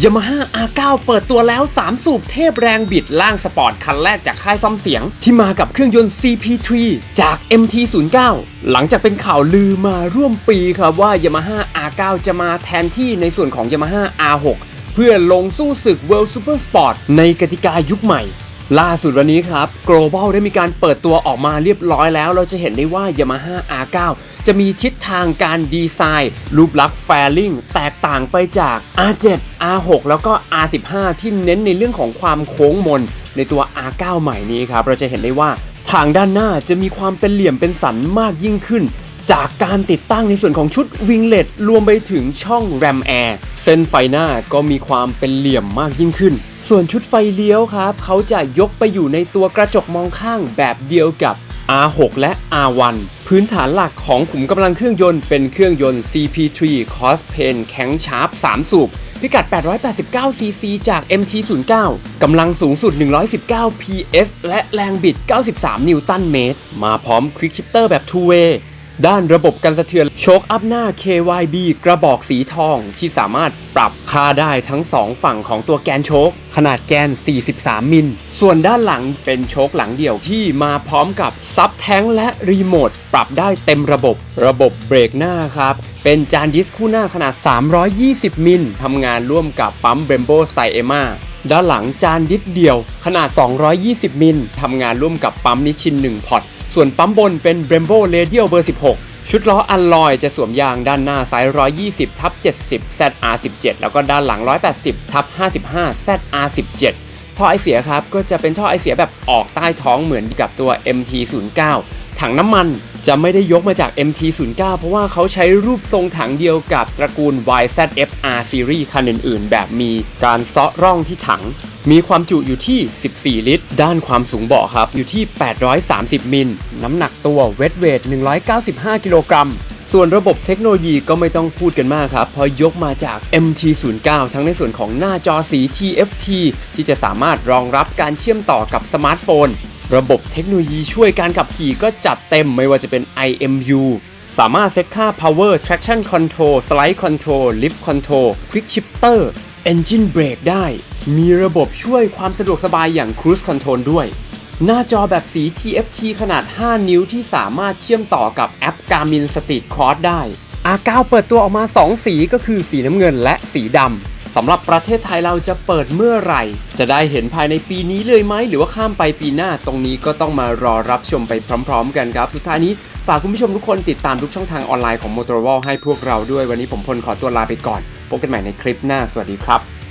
ยามาฮ่า R9 เปิดตัวแล้ว 3 สูบเทพแรงบิดล่างสปอร์ตคันแรกจากค่ายซ่อมเสียง ที่มากับเครื่องยนต์ CP3 จาก MT09 หลังจากเป็นข่าวลือมาร่วมปีครับว่ายามาฮ่า R9 จะมาแทนที่ในส่วนของยามาฮ่า R6 เพื่อลงสู้ศึก World Super Sport ในกติกายุคใหม่ ล่าสุดวันนี้ครับ Global ได้มีการเปิดตัวออกมาเรียบร้อยแล้ว เราจะเห็นได้ว่า Yamaha R9 จะมีทิศทางการดีไซน์ รูปลักษณ์แฟลิงแตกต่างไปจาก R7 R6 แล้วก็ R15 ที่เน้นในเรื่องของความโค้งมน ในตัว R9 ใหม่นี้ครับ เราจะเห็นได้ว่าทางด้านหน้าจะมีความเป็นเหลี่ยมเป็นสันมากยิ่งขึ้น จากการติดตั้งในส่วนของชุดวิงเลตรวมไปถึงช่องแรมแอร์เส้นไฟหน้าก็มีความเป็นเหลี่ยมมากยิ่งขึ้น ส่วนชุดไฟเลี้ยวครับเขาจะยกไปอยู่ในตัวกระจกมองข้างแบบเดียวกับ R6 และ R1 พื้นฐานหลักของขุมกำลังเครื่องยนต์เป็นเครื่องยนต์ CP3 Cospain แข็งชาร์ป3สูบพิกัด 889 cc จาก MT09 กำลังสูงสุด 119 PS และแรงบิด 93 นิวตันเมตร มาพร้อม Quick Shifter แบบ Two Way ด้านระบบกันสะเทือนโชคอัพหน้า KYB กระบอกสีทองที่สามารถปรับค่าได้ทั้ง 2 ฝั่งของตัวแกนโชค ขนาดแกน 43 มิล ส่วนด้านหลังเป็นโชคหลังเดี่ยวที่มาพร้อมกับซับแท้งและรีโมทปรับได้เต็มระบบ ระบบเบรกหน้าครับ เป็นจานดิสคู่หน้าขนาด 320 มิลทำงานร่วมกับปั๊ม Brembo Styema ด้านหลังจานดิสเดี่ยวขนาด 220 มิลทำงานร่วมกับปั๊มนิชิน 1 พอร์ต ส่วนปั๊มบนเป็น Brembo Radial เบอร์ 16 ชุดล้ออัลลอยจะสวมยางด้านหน้าไซส์ 120ทับ70 ZR17 แล้วก็ด้านหลัง 180ทับ55 ZR17 ท่อไอเสียครับก็จะเป็นท่อไอเสียแบบออกใต้ท้องเหมือนกับตัว MT09 ถังน้ำมันจะไม่ได้ยกมาจาก MT09 เพราะว่าเขาใช้รูปทรงถังเดียวกับตระกูล YZF-R Series คันอื่นๆ แบบมีการเซาะร่องที่ถัง มีความจุอยู่ที่ 14 ลิตร ด้านความสูงเบาะครับ อยู่ที่ 830 มิล น้ำหนักตัวเวทเวท 195 กิโลกรัมส่วนระบบเทคโนโลยีก็ไม่ต้องพูดกันมากครับ เพราะยกมาจาก MT09 ทั้งในส่วนของหน้าจอสี TFT ที่จะสามารถรองรับการเชื่อมต่อกับสมาร์ทโฟน ระบบเทคโนโลยีช่วยการขับขี่ก็จัดเต็มไม่ว่าจะเป็น IMU สามารถเซตค่า power traction control slide control lift control quick shifter engine brake ได้ มีระบบช่วยความสะดวกสบายอย่าง cruise control ด้วย หน้าจอแบบสี TFT ขนาด 5 นิ้วที่สามารถเชื่อมต่อกับแอป Garmin Street Cross ได้ R9 เปิดตัวออกมา 2 สีก็คือสีน้ำเงินและสีดำ สำหรับประเทศไทยเราจะเปิดเมื่อไหร่ จะได้เห็นภายในปีนี้เลยไหม หรือว่าข้ามไปปีหน้า ตรงนี้ก็ต้องมารอรับชมไปพร้อม ๆ กันครับ สุดท้ายนี้ฝากคุณผู้ชมทุกคนติดตามทุกช่องทางออนไลน์ของ Motorola ให้พวกเราด้วย วันนี้ผมพลขอตัวลาไปก่อน พบกันใหม่ในคลิปหน้า สวัสดีครับ